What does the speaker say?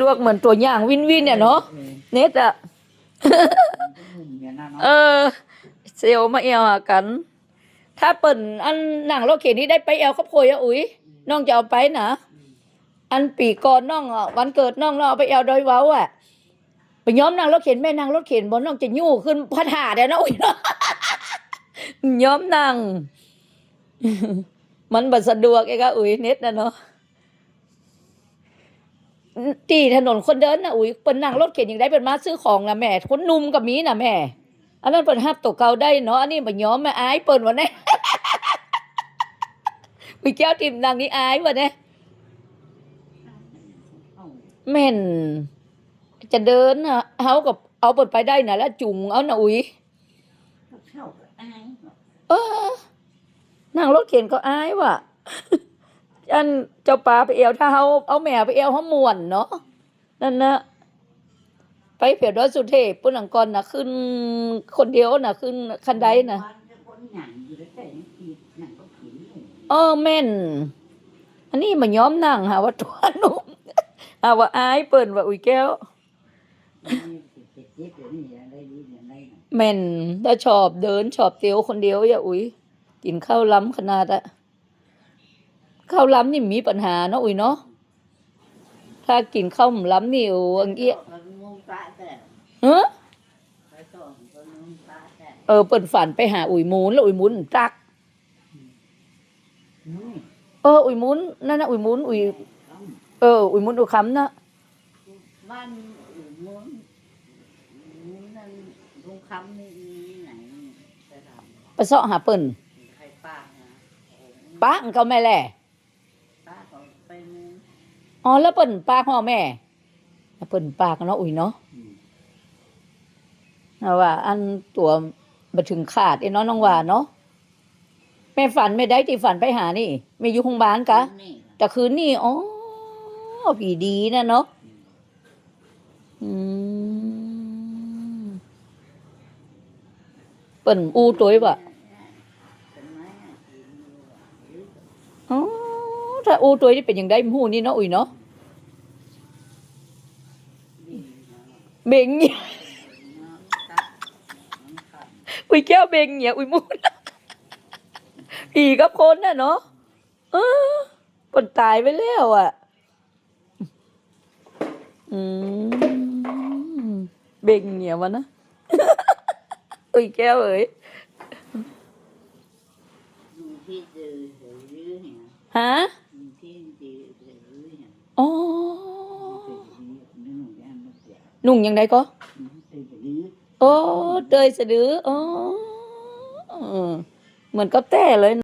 ลวกเหมือนตัวอย่างวินวินเนี่ยเนาะเน็ตอะเออ เซลมาเอวหากัน ถ้าเปิ่นอันหนังรถเข็นนี้ได้ไปเอวครอบครัวอะอุ๋ยน้องจะเอาไปนะอันปีก่อนน้องอะวันเกิดน้องน้องเอาไปเอวดอยเว้าอะไปย้อมนางรถเข็นแม่นางรถเข็นบนน้องจะยู่ขึ้นพัดหาเดี๋ยวนะอุ๋ยเนาะย้อมนางมันบัสะดวกเองอะอุ๋ยเน็ตนะเนาะ ที่ถนนคนเดินนะอุ๋ยเป็นนั่งรถเข็นอย่างได้เป็นมาซื้อของนะแม่คนหนุ่มกับมีนะแม่ อันนั้นเปิดฮับตกเกาได้เนาะอันนี้มันย้อมมาอายเปิดวะเนี่ยมีแก้วติมนางนี่อายวะเนี่ยแม่น จะเดินนะเขากับเอาเปิดไปได้นะแล้วจุงเอานะอุ๋ยเออนั่งรถเข็นก็อายว่ะ อันเจ้าปลาไปเอวถ้าเขาเอาแมวไปเอวเขาม่วนเนาะนั่นนะไปเผียวดอยสุเทพปุ่นหลังกอนนะขึ้นคนเดียวนะขึ้นคันไดนะเออแม่น อันนี้มันย้อมนั่งหาว่าตัวนุ่มหาว่าอายเปิ่นว่าอุ้ยแก้วแม่นถ้าชอบเดินชอบเตียวคนเดียวอย่าอุ้ยกินข้าวล้ำขนาดอะ ข้าวล้ำนี่มีปัญหาเนาะอุ้ยเนาะถ้ากินข้าวล้ำนี่โอ้อังเอี้ยเฮ้อเออเปิ่นฝันไปหาอุ้ยมูนแล้วอุ้ยมูนจักเอออุ้ยมูนนั่นนะอุ้ยมูนอุ้ยเอออุ้ยมูนอุยคำนะบ้านอื่นม้วนนั่นลุงคำนี่ไหนจะทไปเสาะหาเปิ่นำใครป้านะป้าอังเขาแม่แหละป้าเขาไปมู อ๋อแล้วเปิ่นป้าพ่อแม่เปิ่นปากเนาะอุ้ยเนาะเอาว่า อันตัวมาถึงขาดไอ้น้องน้องว่าเนาะแม่ฝันไม่ได้ที่ฝันไปหานี่ไม่อยู่โรงพยาบาลกะแต่คืนนี่อ๋อผีดีนะเนาะอืมเปิ่นอูตัวบ่ะ เป็นไหมอะ อ๋อ ถ้าอูตัวนี่เป็นอย่างได้หูนี่เนาะอุ้ยเนาะเบ่งเนี่ยอุ้ยแก้วเบ่งเนี่ยอุ้ยมูนผีกับคนน่ะเนาะเออคนตายไปแล้วอะ อืมเบ่งเนี่ยวะนะอุ้ยแก้วเอ้ยฮะ อ๋อหนุ่งยังไงก็โอ้เตยสะดืออ๋อเหมือนกับแต่เลย